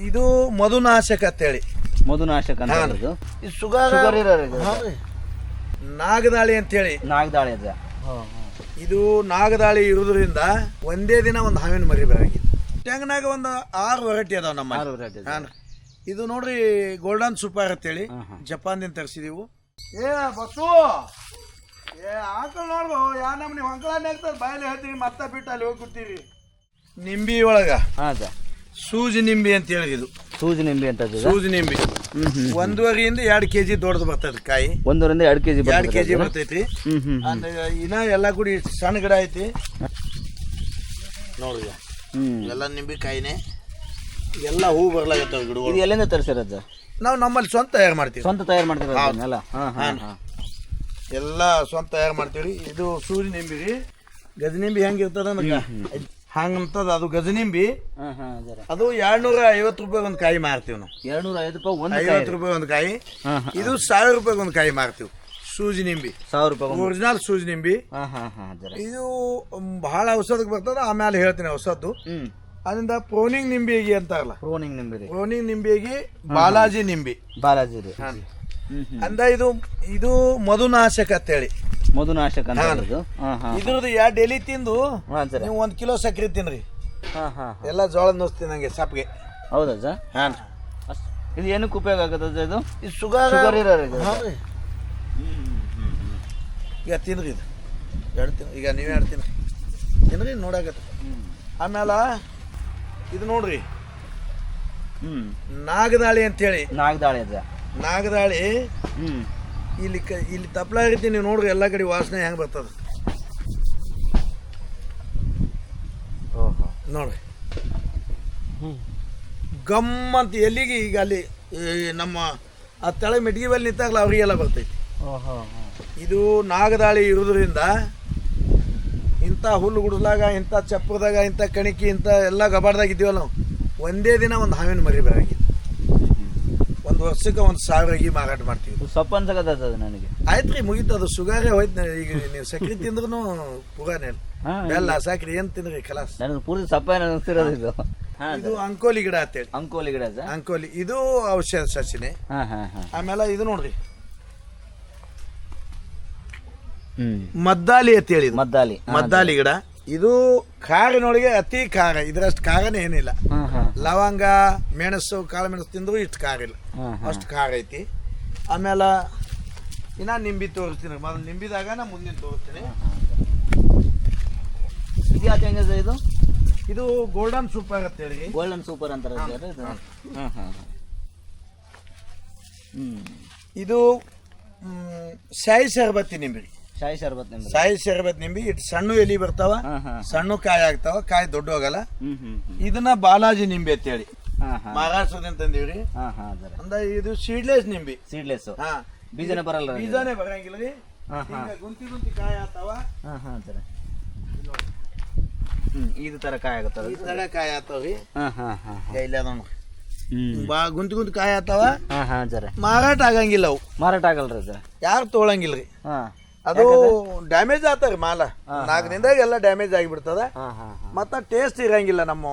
ಇದು ಮಧುನಾಶಕ ಅಂತೇಳಿ. ಮಧುನಾಶಕ ಅಂತ ಹಾ. ಹೇಳೋದು. ಇದು ಸುಗರ್ ಶುಗರ್ ಇರೋರಿಗೆ ಹಾ. ರೀ. ನಾಗದಾಳಿ ಅಂತೇಳಿ. ನಾಗದಾಳಿ ಅದ ಇದು ನಾಗದಾಳಿ ಇರುವುದರಿಂದ ಒಂದೇ ದಿನ ಒಂದು ಹಾವಿನ ಮರಿ ಬರಾಗಿದೆ ತೆಂಗನಾಗ ಒಂದು ಆರು ವೆರೈಟಿ ಅದಾವ ನಮ್ಮ ಆರು variety ಇದು ನೋಡ್ರಿ ಗೋಲ್ಡನ್ ಸೂಪರ್ ಅಂತೇಳಿ. ಹೇಳಿ ಹಾ. ಜಪಾನ್ದಿಂದ ತರಿಸಿದೀವು. ಏ ಬಸ್ಸು ಏ ಆಕಳು ನೋಡ್ಬೋ ಯಾ ನಮ್ಮ ನೀವು ನೆಗ್ತದ ಬಾಯಲ್ಲಿ ಹೇಳ್ತೀವಿ ಮತ್ತೆ ಬಿಟ್ಟು ಅಲ್ಲಿ ಹೋಗಿ ಕೂತೀರಿ. ನಿಂಬಿ ಒಳಗ. ಹಾ ಅದ. ಸೂಜಿ ನಿಂಬಿ ಅಂತ ಹೇಳಿದ್ರು ಸೂಜಿ ನಿಂಬೆ ಅಂತ ಅದು ಸೂಜಿ ನಿಂಬಿ. ಒಂದೂವರೆಯಿಂದ ಎರಡು ಕೆಜಿ ದೊಡ್ಡದು ಬರ್ತದೆ ಕಾಯಿ. ಒಂದರಿಂದ ಎರಡು ಕೆಜಿ ಎರಡು ಕೆಜಿ ಬರ್ತೈತಿ. ಅಂದ್ರೆ ಇನ್ನ ಎಲ್ಲ ಕೂಡಿ ಸಣ್ಣ ಗಿಡ ಐತಿ. ನೋಡಿ ಎಲ್ಲ ನಿಂಬೆ ಕಾಯಿನೇ. ಎಲ್ಲ ಹೂ ಬರ್ಲಾಗತ್ತವ ಗಿಡಗಳು. ಇದು ಎಲ್ಲಿಂದ ತರಿಸಿರೋದು? ನಾವು ನಮ್ಮಲ್ಲಿ ಸ್ವಂತ ತಯಾರು ಮಾಡ್ತೀವಿ. ಸ್ವಂತ ತಯಾರು ಮಾಡ್ತೀವಿ ಅದನ್ನೆಲ್ಲ ಹಾಂ ಹಾಂ ಹಾಂ. ಎಲ್ಲ ಸ್ವಂತ ತಯಾರು ಮಾಡ್ತೀವಿ. ಇದು ಸೂರ್ಯ ನಿಂಬಿ ರೀ ಗಜನಿಂಬಿ ಹೆಂಗಿರ್ತದ ಹಂಗಂತದ ಅದು ಗಜನಿಂಬಿ. ಹಾ ಹಾ ಜರ ಅದು ಎರಡ್ನೂರ ಐವತ್ತು ರೂಪಾಯಿ ಒಂದು ಕಾಯಿ ಮಾರ್ತೀವಿ ನಾವು. ಎರಡು ಐದು ರೂಪಾಯಿ ಒಂದು ಐವತ್ತು ರೂಪಾಯಿ ಒಂದು ಕಾಯಿ. ಹಾ ಹಾ ಇದು ಸಾವಿರ ರೂಪಾಯಿ ಒಂದು ಕಾಯಿ ಮಾರ್ತೀವಿ. ಸೂಜಿ ನಿಂಬಿ. ಸಾವಿರ ರೂಪಾಯಿ ಒಂದು. ಒರಿಜಿನಲ್ ಸೂಜಿ ನಿಂಬಿ. ಹಾ ಹಾ ಹಾ ಜರ ಇದು ಮ್, ಬಹಳ ಔಷಧಕ್ಕೆ ಬರ್ತದ ಆಮೇಲೆ ಹೇಳ್ತೀನಿ ಔಷಧದ್ದು ಹ್ಮ್. ಅದರಿಂದ ಪ್ರೋನಿಂಗ್ ಅಂತ ಅಲ್ಲ ಪ್ರೋನಿಂಗ್ ನಿಂಬೆ ಪ್ರೋನಿಂಗ್ ನಿಂಬಿಗೆ ಬಾಲಾಜಿ ನಿಂಬಿ. ಬಾಲಾಜಿ ರೀ. ಅಂದ ಇದು ಇದು ಮಧುನಾಶಕ ಅಂತೇಳಿ ಮಧುನಾಶಕ ಅಂತ ಹೇಳೋದು ಹಾ ಹಾ ಇದ್ರದ್ದು ಎರಡು ಎಲಿ ತಿಂದು ಹಾ ನೀವು ಒಂದು ಕಿಲೋ ಸಕ್ಕರೆ ತಿನ್ರಿ. ಹಾಂ ಹಾ ಎಲ್ಲ ಜೋಳ ನುಸ್ ತಿನ್ನಂಗೆ ಸಪ್ಗೆ. ಹೌದಾ ಸರ್? ಹಾಂ ಅಷ್ಟ್- ಇದು ಏನಕ್ಕೆ ಉಪಯೋಗ ಆಗುತ್ತೆ ಇದು? ಇದು ಶುಗರ್ ಶುಗರ್ ಇರೋರಿಗೆ ಹಾಂ ರೀ. ಈಗ ತಿನ್ರಿ ಇದು. ಎರಡು ತಿನ್ ಈಗ ನೀವೇ ಎರಡು ತಿನ್ರಿ. ತಿನ್ರಿ ನೋಡಾಕತ್ತ ಆಮೇಲೆ ಇದು ನೋಡ್ರಿ. ಹ್ಞೂ ನಾಗದಾಳಿ ಅಂತೇಳಿ. ನಾಗದಾಳಿ ಅದ. ನಾಗದಾಳಿ ಹ್ಮ್. ಇಲ್ಲಿ ಕ ಇಲ್ಲಿ ತಪ್ಪಲ ರೀತಿ ನೀವು ನೋಡ್ರಿ ಎಲ್ಲ ಕಡೆ ವಾಸನೆ ಹೆಂಗೆ ಬರ್ತದ. ನೋಡ್ರಿ. ಗಮ್ ಅಂತ ಎಲ್ಲಿಗೆ ಈಗ ಅಲ್ಲಿ ನಮ್ಮ ಆ ತಳ ಮೆಟ್ಗಿ ಬಲ್ಲಿ ನಿಂತಾಗಲ್ಲ ಅವರಿಗೆಲ್ಲ ಬರ್ತೈತಿ. ಇದು ನಾಗದಾಳಿ ಇರೋದ್ರಿಂದ ಇಂಥ ಹುಲ್ಲು ಗುಡಿಸ್ಲಾಗ ಇಂಥ ಚಪ್ಪರದಾಗ ಇಂಥ ಕಣಿಕಿ ಇಂಥ ಎಲ್ಲ ಗಬಾರ್ದಾಗ ಇದ್ದೀವಲ್ಲ ನಾವು ಒಂದೇ ದಿನ ಒಂದು ಹಾವಿನ ಮರಿ ಬರಂಗಿಲ್ಲ. ಒಂದು ವರ್ಷಕ್ಕೆ ಒಂದು ಸಾವಿರ ಗಿ ಮಾರಾಟ ಮಾಡ್ತೀವಿ. ಸೊಪ್ಪು ಅನ್ಸಕತ್ತದ ನನಗೆ. ಆಯ್ತ್ರಿ ರೀ ಮುಗೀತು ಅದು ಸುಗಾರೇ ಹೋಯ್ತು ಈಗ ನೀವು ಸಕ್ರಿ ತಿಂದ್ರೂ ಪುರಾನೇ ಎಲ್ಲ ಬೆಲ್ಲ ಏನ್ ಏನು ತಿಂದ್ರಿ ಕಲಾಸ್ ನನಗೆ ಪೂರ್ತಿ ಸಪ್ಪ ಅನಿಸ್ತಿರೋದು ಇದು. ಇದು ಅಂಕೋಲಿ ಗಿಡ ಅಂತೇಳಿ. ಅಂಕೋಲಿ ಗಿಡ ಅಂಕೋಲಿ ಇದು ಔಷಧ ಸಸಿನಿ. ಆಮೇಲೆ ಇದು ನೋಡ್ರಿ. ಮದ್ದಾಲಿ ಅಂತ ಹೇಳಿ ಮದ್ದಾಲಿ. ಮದ್ದಾಲಿ ಗಿಡ. ಇದು ಖಾರಿನೊಳಗೆ ಅತಿ ಖಾರ ಇದರಷ್ಟು ಖಾರನೇ ಏನಿಲ್ಲ. ಲವಂಗ ಮೆಣಸು ಕಾಳು ಮೆಣಸು ತಿಂದ್ರು ಇಷ್ಟು ಖಾರ ಇಲ್ಲ. ಅಷ್ಟು ಖಾರ ಐತಿ. ಆಮೇಲೆ ಇನ್ನ ನಿಂಬಿ ತೋರಿಸ್ತೀನಿ. ಮೊದಲು ನಿಂಬಿದಾಗ ನಾ ಮುಂದಿನ ತೋರಿಸ್ತೀನಿ. ಇದು ಯಾಕೆ ಹೆಂಗದ ಇದು? ಇದು ಗೋಲ್ಡನ್ ಸೂಪರ್ ಅಂತ ಹೇಳಿ. ಗೋಲ್ಡನ್ ಸೂಪರ್ ಅಂತಾರೆ ಇದು. ಸಾಯಿ ಶರ್ಬತ್ತಿ ನಿಂಬಿ. ಶಾಯಿ ಶರ್ಬತ್ ನಿಂಬೆ ಸಾಯಿ ಶರಬತ್ ನಿಂಬಿ ಇಟ್ ಸಣ್ಣ ಎಲಿ ಬರ್ತಾವ. ಹಾ ಹಾ. ಸಣ್ಣ ಕಾಯಿ ಆಗ್ತಾವ. ಕಾಯಿ ದೊಡ್ಡ ಹೋಗಲ್ಲ. ಹ್ಮ್ ಹ್ಮ್ ಹ್ಮ್. ಇದನ್ನ ಬಾಲಾಜಿ ನಿಂಬೆ ಅಂತ ಹೇಳಿ. ಹಾ ಮಹಾರಾಷ್ಟ್ರದಿಂದ ತಂದೀವ್ರಿ. ಹಾ ಹಾ ಸರ್ ಅಂದ ಇದು ಸೀಡ್ಲೆಸ್ ನಿಂಬಿ. ಸೀಡ್ಲೆಸ್ ಹಾ. ಬೀಜನೇ ಬರಲ್ಲ ರೀ? ಬೀಜನೇ ಬರಂಗಿಲ್ಲ ರೀ. ಹಾ ಹಾ. ಹಿಂಗ ಗುಂತಿ ಗುಂತಿ ಕಾಯಿ ಆಗ್ತಾವ. ಹಾ ಹಾ ಸರ್ ಹ್ಮ್ ಇದು ತರ ಕಾಯಿ ಆಗುತ್ತಲ್ಲ ಈ ತರ ಕಾಯಿ ಆಗ್ತಾವ್ರಿ ಹಾ ಹಾ ಹಾ ಇಲ್ಲ ನೋಡ್ರಿ. ಹ್ಮ್. ಬಾ ಗುಂತಿ ಗುಂತಿ ಕಾಯಿ ಆಗ್ತಾವ. ಹಾ ಹಾ ಜರ ಮಾರಾಟ ಆಗಂಗಿಲ್ಲ ಅವು. ಮಾರಾಟ ಆಗಲ್ರಿ ಸರ್ ಯಾರು ತೊಗೊಳಂಗಿಲ್ರಿ ಹಾ. ಅದು ಡ್ಯಾಮೇಜ್ ಆತರಿ ಮಾಲ. ನಾಲ್ಕು ದಿನದಾಗ ಎಲ್ಲ ಡ್ಯಾಮೇಜ್ ಆಗಿಬಿಡ್ತದ. ಮತ್ತ ಟೇಸ್ಟ್ ಇರಂಗಿಲ್ಲ ನಮ್ಮ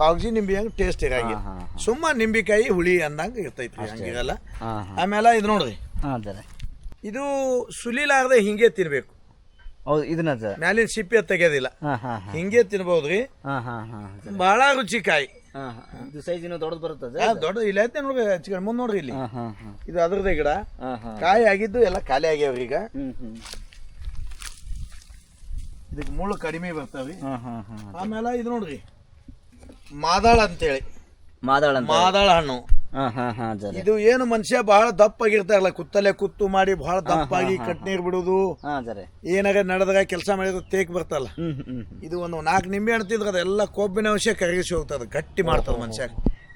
ಕಾಗಜಿ ನಿಂಬಿ ಹಂಗ ಟೇಸ್ಟ್ ಇರಂಗಿಲ್ಲ. ಸುಮ್ಮ ನಿಂಬಿಕಾಯಿ ಹುಳಿ ಅಂದಂಗ ಇರ್ತೈತಿ ಹಂಗಿರಲ್ಲ. ಆಮೇಲೆ ಇದು ನೋಡ್ರಿ. ಇದು ಸುಲಿಲಾರ್ದೆ ಹಿಂಗೆ ತಿನ್ಬೇಕು. ಹೌದು ಇದನ್ನ ಸರ್ ಮ್ಯಾಲಿನ ಸಿಪ್ಪೆ ತೆಗೆಯೋದಿಲ್ಲ ಹಿಂಗೆ ತಿನ್ಬೋದ್ರಿ. ಹಾ ಬಹಳ ರುಚಿಕಾಯಿ. ಇದು ಸೈಜ್ ಇನ್ನೂ ದೊಡ್ಡದು ಬರುತ್ತದೆ ದೊಡ್ಡ ಇಲ್ಲ ಐತೆ ನೋಡ್ರಿ ಚಿಕನ್ ಮುಂದೆ ನೋಡ್ರಿ ಇಲ್ಲಿ. ಇದು ಅದ್ರದ್ದೇ ಗಿಡ. ಕಾಯಿ ಆಗಿದ್ದು ಎಲ್ಲ ಖಾಲಿ ಆಗ್ಯಾವ್ರಿ ಈಗ. ಇದಕ್ಕೆ ಮುಳ್ಳು ಕಡಿಮೆ ಬರ್ತಾವ್ರಿ. ಹಾ ಆಮೇಲೆ ಇದು ನೋಡ್ರಿ. ಮಾದಾಳ ಅಂತೇಳಿ. ಮಾದಾಳ ಅಂತ ಮಾದಾಳ ಹಣ್ಣು. ಇದು ಏನು ಮನುಷ್ಯ ಬಹಳ ದಪ್ಪಾಗಿರ್ತಾರಲ್ಲ ಕುತ್ತಲೆ ಕುತ್ತು ಮಾಡಿ ಬಹಳ ದಪ್ಪಾಗಿ ಕಟ್ನೀರ್ ಬಿಡುದು. ಏನಾಗ ನಡೆದಾಗ ಕೆಲಸ ಮಾಡಿದ್ರೆ ತೇಕ್ ಬರ್ತಲ್ಲ ಇದು ಒಂದು ನಾಲ್ಕು ನಿಂಬೆ ಅಂತಿದ್ರೆ ತಿಂದ್ರೆ ಅದೆಲ್ಲ ಕೊಬ್ಬಿನ ಅಂಶ ಕರಗಿಸಿ ಹೋಗ್ತದೆ. ಗಟ್ಟಿ ಮಾಡ್ತದ ಮನುಷ್ಯ.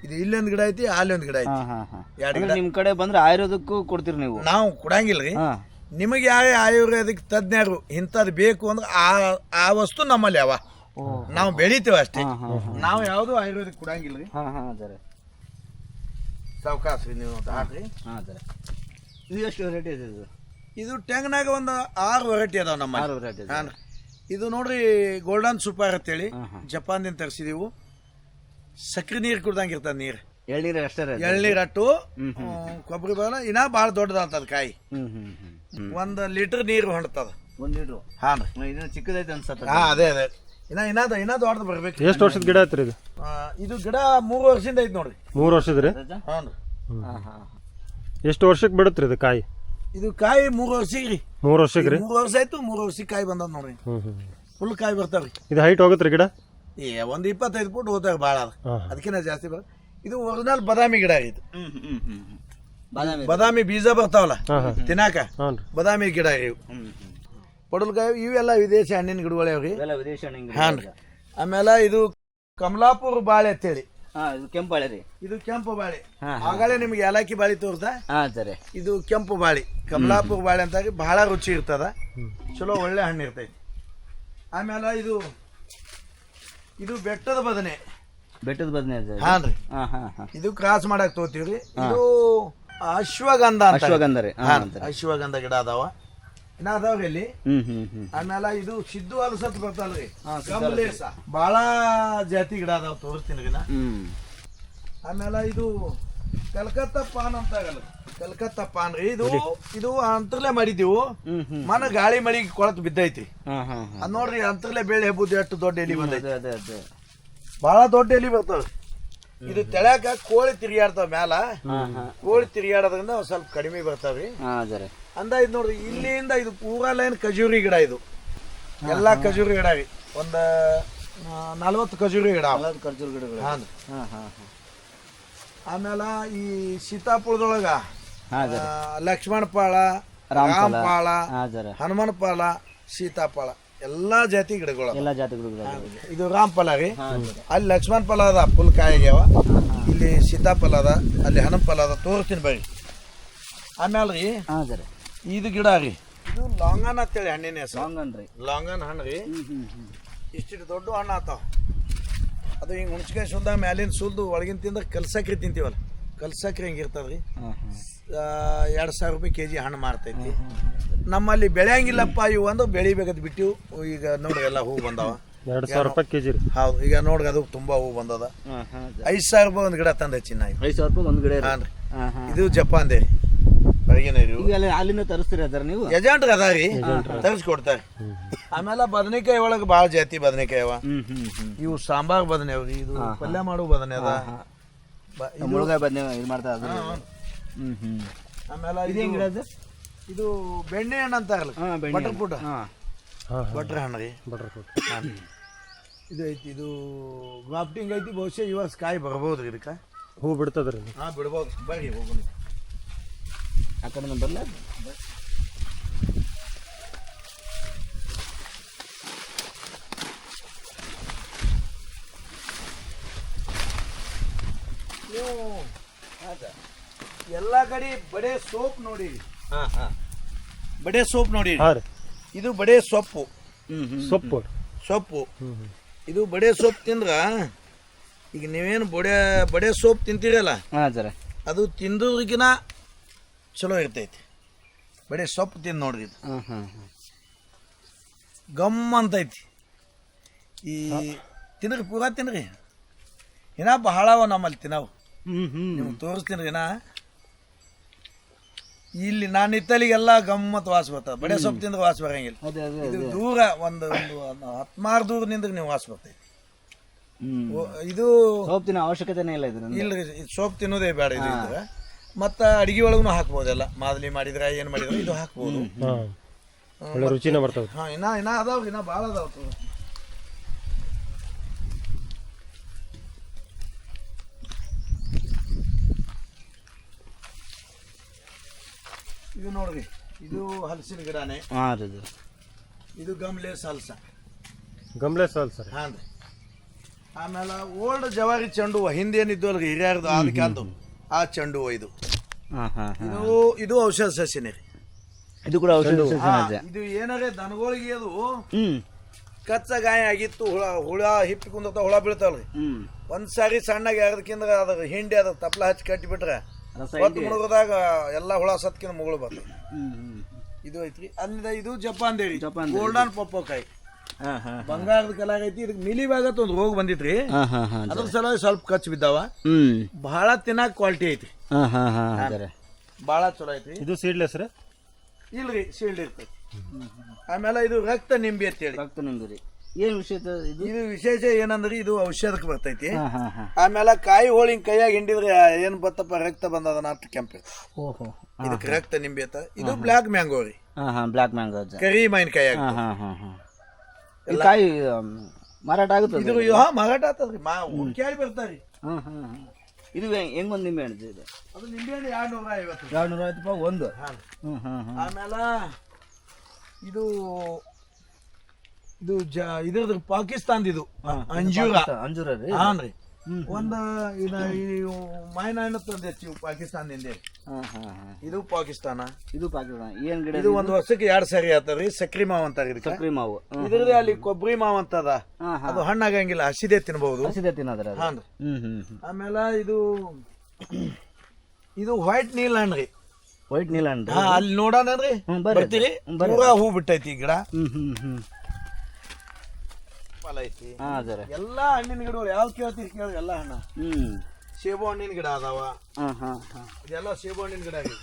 ಇದು ಇಲ್ಲೊಂದ್ ಗಿಡ ಐತಿ ಅಲ್ಲೊಂದ್ ಗಿಡ ಐತಿ. ಎರಡು ಅಂದ್ರೆ ನಿಮ್ ಕಡೆ ಬಂದ್ರೆ ಆಯುರ್ವೇದಕ್ಕೂ ಕೊಡ್ತೀರಿ ನೀವು? ನಾವು ಕೊಡಂಗಿಲ್ರಿ ನಿಮಗೆ ಯಾವ ಆಯುರ್ವೇದಿಕ್ ತಜ್ಞರು ಇಂಥದ್ದು ಬೇಕು ಅಂದ್ರೆ ಆ ಆ ವಸ್ತು ನಮ್ಮಲ್ಲಿ ಅವ. ನಾವು ಬೆಳಿತೇವೆ ಅಷ್ಟೇ. ನಾವು ಯಾವುದು ಆಯುರ್ವೇದಿಕ್ ಕೊಡಂಗಿಲ್ರಿ ಹಾ ಹಾ ಸರ್ ಸಾವಕಾಶ ನೀವು ಹಾಕ್ರಿ ಹಾ ಸರ್. ಇದು ಎಷ್ಟು ವೆರೈಟಿ ಇದೆ ಇದು? ಇದು ಟೆಂಗ್ನಾಗ ಒಂದು ಆರು ವೆರೈಟಿ ಅದಾವ ನಮ್ಮ ಆರು ವೆರೈಟಿ ಇದೆ. ಹಾಂ ಇದು ನೋಡ್ರಿ ಗೋಲ್ಡನ್ ಸೂಪರ್ ಅಂತೇಳಿ ಹೇಳಿ. ಹಾ ಜಪಾನ್ದಿಂದ ತರಿಸಿದೀವು. ಸಕ್ರೆ ನೀರು ಕುಡ್ದಂಗೆ ಇರ್ತದೆ ನೀರು. ಎಳ್ನೀರು ಅಷ್ಟೇ ರೀ ಅದು? ಎಳ್ನೀರ್ ಅಟ್ಟು ಕೊಬ್ಬರಿ ಬರಲ್ಲ ಇನ್ನ ಭಾಳ ದೊಡ್ಡದಾಗ್ತದ ಕಾಯಿ. ಹ್ಮ್ ಹ್ಮ್ ಹ್ಮ್ ಹ್ಮ್. ಒಂದು ಲೀಟರ್ ನೀರು ಹೊಂಡ್ತದ ಒಂದು ಲೀಟ್ರು ಹಾಂ ರೀ ಇದನ್ನ ಚಿಕ್ಕದೈತೆ ಅನ್ಸತ್ತ. ಹಾ ಅದೇ ಅದೇ. ಇನ್ನ ಇನ್ನ ಏನಾದ್ರು ದೊಡ್ಡದು ಬರ್ಬೇಕು. ಎಷ್ಟು ವರ್ಷದ ಗಿಡ ಐತ್ರಿ ಇದು? ಆ, ಇದು ಗಿಡ ಮೂರು ವರ್ಷದಿಂದ ಐತಿ ನೋಡ್ರಿ. ಮೂರು ವರ್ಷದ ರೀ ಎಷ್ಟು ವರ್ಷಕ್ಕೆ ಬಿಡುತ್ತೆ ರೀ ಇದು ಕಾಯಿ? ಇದು ಕಾಯಿ ಮೂರು ವರ್ಷಕ್ಕೆ ರೀ ಮೂರು ವರ್ಷಕ್ಕೆ ರೀ ಮೂರು ವರ್ಷ ಆಯ್ತು ಮೂರು ವರ್ಷಕ್ಕೆ ಕಾಯಿ ಬಂದದ ನೋಡ್ರಿ. ಫುಲ್ ಕಾಯಿ ಬರ್ತಾವ್ರಿ. ಇದು ಹೈಟ್ ಹೋಗುತ್ತೆ ಗಿಡ? ಏ ಒಂದು ಇಪ್ಪತ್ತೈದು ಫುಟ್ ಹೋದಾಗ ಭಾಳ ಅದ. ಹಾಂ ಅದಕ್ಕಿಂತ ಜಾಸ್ತಿ ಬರ ಇದು ಒರಿಜಿನಲ್ ಬದಾಮಿ ಗಿಡ ಇದು. ಬಾದಾಮಿ. ಬದಾಮಿ ಬೀಜ ಬರ್ತಾವಲ್ಲ ತಿನ್ನಾಕ ಹಾಂ. ರೀ ಬದಾಮಿ ಗಿಡ ಇವು. ಪಡಲ್ಕಾಯಿ ಇವೆಲ್ಲ ವಿದೇಶಿ ಹಣ್ಣಿನ ಗಿಡಗಳೇ ರೀ ಇವೆಲ್ಲ ವಿದೇಶಿ ಹಣ್ಣಿಂಗ್ ಹಾಂ ರೀ ಆಮೇಲೆ ಇದು ಕಮಲಾಪುರ ಬಾಳೆ ಅಂತೇಳಿ. ಹಾ ಇದು ಕೆಂಪಾಳೆ ರೀ. ಇದು ಕೆಂಪು ಬಾಳೆ. ಹಾ, ನಿಮಗೆ ನಿಮ್ಗೆ ಏಲಕ್ಕಿ ಬಾಳೆ ತೋರ್ದ? ಹಾ ಸರಿ. ಇದು ಕೆಂಪು ಬಾಳೆ. ಕಮಲಾಪುರ ಬಾಳೆ ಅಂತ ಬಹಳ ರುಚಿ ಇರ್ತದ. ಚಲೋ ಒಳ್ಳೆ ಹಣ್ಣು ಇರ್ತೈತಿ. ಆಮೇಲೆ ಇದು ಇದು ಬೆಟ್ಟದ ಬದನೆ. ಬೆಟ್ಟದ ಬದನೆ ರೀ ಹಾ ಹಾ ಹಾ. ಇದು ಕ್ರಾಸ್ ಮಾಡಕ್ ತೋತೀವ್ರಿ. ಇದು ಅಶ್ವಗಂಧ ಅಂತ. ಅಶ್ವಗಂಧ ರೀ. ಹಾ ಹಾನ್, ಅಂತಾರೆ ಅಶ್ವಗಂಧ ಗಿಡ ಅದಾವ. ಇನ್ನ ಅದಾವ್ರಿ ಇಲ್ಲಿ ಹ್ಮ್ ಹ್ಮ್ ಹ್ಮ್. ಆಮೇಲೆ ಇದು ಸಿದ್ದು ಅಲಸತ್ ಬರ್ತಲ್ರಿ ಕಮಲೇಶ ಬಾಳ ಜಾತಿ ಗಿಡ ಅದಾವ ತೋರಿಸ್ತೀನಿ ರೀ ನಾ. ಹ್ಮ್. ಆಮೇಲೆ ಇದು ಕಲ್ಕತ್ತಾ ಪಾನ್ ಅಂತ ಆಗಲ್ಲ. ಕಲ್ಕತ್ತಾ ಪಾನ್ ರೀ ಇದು. ಇದು ಅಂತರ್ಲೆ ಮಾಡಿದ್ದೀವು. ಮನ ಗಾಳಿ ಮಳಿ ಕೊಳತ್ ಬಿದ್ದೈತಿ. ಹಾ ಹಾ ಹಾ. ಅದ್ ನೋಡ್ರಿ ಅಂತರ್ಲೆ ಬೆಳೆ ಹಬ್ಬದ ಎಷ್ಟು ದೊಡ್ಡ ಎಲಿ ಬಂದೈತಿ. ಅದೇ ಅದೇ ಅದೇ. ಬಹಳ ದೊಡ್ಡ ಎಲಿ ಬರ್ತಾವ ಇದು ತೆಳ್ಯಾಕ ಕೋಳಿ ತಿರುಗಾಡ್ತಾವ ಮ್ಯಾಲ. ಹಾ ಹಾ ಕೋಳಿ ತಿರುಗಾಡೋದ್ರಿಂದ ಒಂದ್ ಸ್ವಲ್ಪ ಕಡಿಮೆ ಬರ್ತಾವ್ರಿ. ಹಾ ಅದೇ ರೀ. ಅಂದ ಇದು ನೋಡ್ರಿ ಇಲ್ಲಿಂದ ಇದು ಪೂರಾ ಲೈನ್ ಖಜೂರಿ ಗಿಡ ಇದು. ಎಲ್ಲಾ ಖಜೂರಿ ಗಿಡ ರೀ. ಒಂದ ನಲ್ವತ್ತು ಖಜೂರಿ ಗಿಡ. ಖಜೂರಿ ಎಲ್ಲದು ಗಿಡಗಳು. ಹಾ ಹಾ ಹಾ ಆಮೇಲೆ ಈ ಸೀತಾಪುರದೊಳಗ ಲಕ್ಷ್ಮಣಪಾಳ. ರಾಮಪಾಳ. ಹಾ ಸೀತಾಪಾಳ ಎಲ್ಲಾ ಜಾತಿ ಗಿಡಗಳು. ಎಲ್ಲ ಜಾತಿಗಳು ಗಿಡಗಳು ಇದು ರಾಮಫಲ ರೀ. ಅಲ್ಲಿ ಲಕ್ಷ್ಮಣ ಫಲ ಅದ ಫುಲ್ ಕಾಯಿಗ್ಯಾವ ಇಲ್ಲಿ ಸೀತಾಫಲ ಅದ ಅಲ್ಲಿ ಹನುಮ ಫಲ ಅದ ತೋರಿಸ್ತೀನಿ ಬರ್ರಿ ಆಮೇಲೆ ರೀ ಹಾ ಅದೇ ರೀ ಇದು ಗಿಡ ರೀ. ಇದು ಲಾಂಗನ್ ಅಂತೇಳಿ ಹಣ್ಣಿನ ಹೆಸರು. ಲಾಂಗನ್ ರೀ. ಲಾಂಗನ್ ಹಣ್ಣು ರೀ. ಇಷ್ಟು ಹ್ಮ್ ಹ್ಮ್. ದೊಡ್ಡ ಹಣ್ಣು ಆತಾವ ಅದು ಹಿಂಗೆ ಹುಣ್ಸಿಕಾಯಿ ಸುಲ್ದಾಗ ಮ್ಯಾಲಿನ ಸುಲ್ದು ಒಳಗಿನ ತಿಂದ ಕಲ್ಸಕ್ರಿ ತಿಂತೀವಲ್ಲ. ಕಲ್ಸಕ್ರಿ ಹಿಂಗೆ ಇರ್ತದ್ರಿ. ಹಾ ಹಾ. ಎರಡು ಸಾವಿರ ರೂಪಾಯಿ ಕೆ ಜಿ ಹಣ್ಣು ಮಾರ್ತೈತಿ. ನಮ್ಮಲ್ಲಿ ಬೆಳೆಯಂಗಿಲ್ಲಪ್ಪ ಇವು ಅಂದ್ರೆ ಬೆಳಿಬೇಕಂತ ಬಿಟ್ಟಿವು ಈಗ ನೋಡ್ರಿ ಎಲ್ಲ ಹೂ ಬಂದಾವ. ಎರಡು ಸಾವಿರ ರೂಪಾಯಿ ಕೆ ಜಿ ರೀ. ಹೌದು ಈಗ ನೋಡ್ರಿ ಅದು ತುಂಬಾ ಹೂ ಬಂದದ. ಐದು ಸಾವಿರ ರೂಪಾಯಿ ಒಂದು ಗಿಡ ತಂದೆ ಚಿನ್ನ ಐದು ಸಾವಿರ ರೂಪಾಯಿ ಒಂದು ಗಿಡ ಹಾಂ ರೀ ಇದು ಜಪಾನ್ ರೀ ಹೊರಗಿನ ಇವು ಈಗ ಅಲ್ಲಿ ಅಲ್ಲಿಂದ ತರಿಸ್ತೀರಿ ಅದರ ನೀವು? ಎಜೆಂಟ್ ಅದ ರೀ. ತರಿಸ್ಕೊಡ್ತಾರೆ. ಆಮೇಲೆ ಬದನೆಕಾಯಿ ಒಳಗೆ ಭಾಳ ಜಾತಿ ಬದನೆಕಾಯಿ ಅವ. ಹ್ಮ್ ಹ್ಮ್ ಹ್ಮ್. ಇವು ಸಾಂಬಾರ್ ಬದನೆ ಅವ್ರಿ ಇದು ಪಲ್ಯ ಮಾಡೋ ಬದನೆ ಅದ. ಬ- ಇದು- ಮುಳುಗಾಯಿ ಬದನೆ ಇದು ಮಾಡ್ತಾ ಅದ್ರ ಹ್ಮ್ ಹ್ಮ್. ಆಮೇಲೆ ಇದು ಹೆಂಗ್ ಗಿಡ ಅದು ಇದು ಬೆಣ್ಣೆ ಹಣ್ಣು ಅಂತಾರಲ್ಲ ಹಾ ಬೆಣ್ಣೆ ಬಟರ್ ಪುಟ್ ಹಾ. ಹಾಂ ಹಾಂ. ಬಟ್ರ್ ಹಣ್ಣು ರೀ. ಬಟ್ರ್ ಫುಟ್ ಇದು ಐತಿ ಇದು ಗ್ರಾಫ್ಟಿಂಗ್ ಐತಿ ಬಹುಶಃ ಈ ವರ್ಷ ಕಾಯಿ ಬರ್ಬೋದು ರೀ ಇದಕ್ಕೆ? ಹೂ ಬಿಡ್ತದ್ರಿ ರೀ ಹಾಂ ಬಿಡ್ಬೋದು. ಬರ್ರಿ ಹೋಗೋಣ ಆ ಕಡೆ ಬರಲ್ಲ ನೀವು ಎಲ್ಲ ಕಡೆ ಬಡೆ ಸೋಪ್ ನೋಡಿ. ಹಾಂ ಹಾಂ. ಬಡೆ ಸೋಪ್ ನೋಡಿ. ಹಾಂ ಇದು ಬಡೆ ಸೊಪ್ಪು. ಸೊಪ್ಪು ಸೊಪ್ಪು. ಇದು ಬಡೆ ಸೋಪ್ ತಿಂದ್ರ? ಈಗ ನೀವೇನು ಬಡೆ ಬಡೆ ಸೋಪ್ ತಿಂತೀರಲ್ಲ? ಹಾಂ ಸರ ಅದು ತಿಂದೋದ್ಕಿನ ಚಲೋ ಇರ್ತೈತಿ. ಬಡೆ ಸೊಪ್ಪು ತಿಂದು ನೋಡ್ರಿ ಇದು. ಹ್ಞೂ ಹಾ ಹಾ ಗಮ್ ಅಂತೈತಿ. ಈ ತಿನ್ರಿ ಪೂರ ತಿನ್ರಿ. ಇನ್ನ ಬಹಳ ಅವ ನಮ್ಮಲ್ಲಿ ತಿನ್ನವು. ಹ್ಞೂ ಹ್ಞೂ ನಿಮ್ಗೆ ತೋರಿಸ್ತೀನಿ ನಾ ಇಲ್ಲಿ ನಾನು ಇತ್ತಲಿಗೆಲ್ಲ ಗಮ್ಮತ್ ವಾಸ ಬರ್ತದೆ. ಬಡೆ ಸೊಪ್ಪು ತಿಂದ್ರೆ ವಾಸ ಬರಂಗಿಲ್ಲ. ಅದೇ ಅದೇ ಇದು ದೂರ ಒಂದು ಒಂದು ಹತ್ಮಾರು ದೂರ ನಿಂದ್ರೆ ನೀವು ವಾಸ ಬರ್ತೈತಿ. ಇದು ಸೋಪ್ ತಿನ್ನೋ ಅವಶ್ಯಕತೆನೇ ಇಲ್ಲ ಇದು ಇಲ್ಲ ಇದು ಸೊಪ್ಪು ತಿನ್ನೋದೇ ಬೇಡ ಇದು ಇದ್ರೆ. ಮತ್ತು ಅಡಿಗೆ ಒಳಗೂ ಹಾಕ್ಬೋದೆಲ್ಲ. ಮಾದಲಿ ಮಾಡಿದ್ರೆ ಏನು ಮಾಡಿದ್ರೆ ಇದು ಹಾಕ್ಬೋದು. ಒಳ್ಳೆ ರುಚಿನ ಬರ್ತದೆ. ಹಾಂ ಇನ್ನ ಇನ್ನ ಅದಾವ ಇನ್ನ ಭಾಳ ಅದಾವ ಇದು ನೋಡ್ರಿ ಇದು ಹಲಸಿನ ಗಿಡನೇ. ಹಾ ರೀ ಇದು ಇದು ಗಮ್ಲೇಸ್ ಸಾಲ್ಸ. ಗಮ್ಲೆ ಸಾಲ್ ಸರ್ ಹಾಂ ರೀ ಆಮೇಲೆ ಓಲ್ಡ್ ಜವಾರಿ ಚೆಂಡು ಹಿಂದೇನಿದ್ದು ಅಲ್ರಿ ಹಿರಿಯರ್ದು ಆದ ಕಾಲದ್ದು ಆ ಚೆಂಡು ಹೂವು ಇದು. ಹಾ ಹಾ ಹಾ. ಇದು ಇದು ಔಷಧ ಸಸ್ಯನೇ ರೀ. ಇದು ಕೂಡ ಔಷಧ ಇದು. ಏನಾರೇ ದನಗಳಿಗೆ ಅದು ಹ್ಮ್. ಕಚ್ಚ ಗಾಯ ಆಗಿತ್ತು ಹುಳ ಹುಳ ಹಿಪ್ಪಿ ಕುಂದ ಹುಳ ಬೀಳ್ತಾವಲ್ರಿ. ಒಂದ್ ಸಾರಿ ಸಣ್ಣಗೆ ಅದಕ್ಕಿಂತ ಅದ್ರ ಹಿಂಡಿ ಅದ್ರ ತಪ್ಪಲ ಹಚ್ಚಿ ಕಟ್ಟಿಬಿಟ್ರೆ ಬಿಟ್ರೆ ಹೊತ್ತು ಮುಳುಗದಾಗ ಎಲ್ಲ ಹುಳ ಸತ್ಕಿನ ಮುಗಳು ಬರ್ತದೆ ಇದು ಐತ್ರಿ. ಅಲ್ಲಿಂದ ಇದು ಜಪಾನ್ ದೇವಿ ಜಪಾನ್ ಗೋಲ್ಡನ್ ಪಪ್ಪಕಾಯಿ ಬಂಗಾರದ ಕಲಾಗ ಐತಿ ಇದಕ್ಕೆ ಭಾಗ ಒಂದು ರೋಗ ಬಂದಿತ್ರಿ ಹಾ ಹಾ ಹಾ ಅದ್ರ ಸಲುವಾಗಿ ಸ್ವಲ್ಪ ಖರ್ಚು ಬಿದ್ದಾವ ಹ್ಮ್ ಬಹಳ ತಿನ್ನಾಕ ಕ್ವಾಲಿಟಿ ಐತಿ ಹಾ ಹಾ ಹಾ ಸರ್ ಬಹಳ ಚಲೋ ಐತಿ ಇದು ಸೀಡ್ಲೆಸ್ ರೀ ಇಲ್ರಿ ಶೀಲ್ಡ್ ಇರ್ತೈತಿ ಆಮೇಲೆ ಇದು ರಕ್ತ ಅಂತ ಹೇಳಿ ರಕ್ತ ನಿಂಬಿ ಏನ್ ವಿಷಯ ಇದು ವಿಶೇಷ ಏನಂದ್ರೆ ಇದು ಔಷಧಕ್ಕೆ ಬರ್ತೈತಿ ಹಾ ಹಾ ಹಾ ಆಮೇಲೆ ಕಾಯಿ ಹೋಳಿ ಕೈಯಾಗಿ ಹಿಂಡಿದ್ರೆ ಏನ್ ಬತ್ತಪ್ಪ ರಕ್ತ ಬಂದದ ಅರ್ಥ ಕೆಂಪು ಓಹೋ ಇದಕ್ಕೆ ರಕ್ತ ನಿಂಬಿ ಅಂತ ಇದು ಬ್ಲಾಕ್ ಮ್ಯಾಂಗೋ ರೀ ಬ್ಲಾಕ್ ಹಾ ಬ್ಲ್ಯಾಕ್ ಮ್ಯಾಂಗೋ ಕರಿ ಮೈನ್ ಕೈಯಾಗ ಹಾ ಹಾ ಹಾ ಹಾ ಈ ಕಾಯಿ ಮಾರಾಟ ಆಗುತ್ತದೆ ಇದು ಹಾ ಮಾರಾಟ ಆಗ್ತದ್ರಿ. ಮಾ ಹುಡ್ಕ್ಯಾಡಿ ಬರ್ತಾರಿ. ಹಾ ಹಾ ಹಾ ಇದು ಹೆಂಗ್- ನಿಂಬೆ ಹಣ್ಣು ಇದು? ಅದು ಎರಡ್ ನೂರ ಐವತ್ತು. ಎರಡು ನೂರ ಐವತ್ತು ರೂಪಾಯಿ ಒಂದು. ಹಾ ಹ್ಮ್ ಹ್ಮ್ ಹ್ಮ್. ಆಮೇಲೆ ಇದು ಇದು ಜ ಇದ್ರದ್ದು ಪಾಕಿಸ್ತಾನ್ದ ಇದು ಅಂಜೂರ. ಅಂಜೂರ ರೀ? ಹಾನ್ರಿ. ಒಂದ ಇದ ಈ ಮಾವಿನ ಹಣ್ಣು ತಂದೈತಿ ಇವು ಪಾಕಿಸ್ತಾನದಿಂದ. ಹಾ ಹಾ ಹಾ. ಇದು ಪಾಕಿಸ್ತಾನ. ಇದು ಪಾಕಿಸ್ತಾನ. ಏನ್ ಗಿಡ ಇದು ಒಂದು ವರ್ಷಕ್ಕೆ ಎರಡು ಸರಿ ಆತದ್ರಿ ಸಕ್ರಿ ಮಾವು ಇದಕ್ಕೆ ಸಕ್ರಿ ಮಾವು. ಇದ್ರದ್ದು ಅಲ್ಲಿ ಕೊಬ್ಬರಿ ಮಾವು ಅಂತದ. ಅದು ಹಣ್ಣಾಗಂಗಿಲ್ಲ ಹಸಿದೆ ತಿನ್ಬಹುದು ಹಸಿದೆ ತಿನ್ನೋದ್ರ ಆಮೇಲೆ ಇದು ಇದು ವೈಟ್ ನೀಲ್ ಹಣ್ಣ್ರಿ ವೈಟ್ ನೀಲ್ ಹಣ್ಣು ಅಲ್ಲಿ ನೋಡೋಣ ರೀ. ಬರ್ತೀರಿ? ಪೂರಾ ಹೂ ಬಿಟ್ಟೈತಿ ಈ ಗಿಡ. ಹ್ಮ್ ಹ್ಮ್ ಹ್ಮ್. ಫಲ ಐತಿ. ಹಾ ಸರ್ ಎಲ್ಲಾ ಹಣ್ಣಿನ ಗಿಡಗಳು ಯಾವ್ದು ಕೇಳ್ತೀರಿ ಕೇಳಿ ಎಲ್ಲಾ ಹಣ್ಣ. ಹ್ಮ್. ಸೇಬು ಹಣ್ಣಿನ ಗಿಡ ಅದಾವ. ಹಾ ಹಾ ಹಾ. ಇದೆಲ್ಲ ಸೇಬು ಹಣ್ಣಿನ ಗಿಡ ಆಗಿದೆ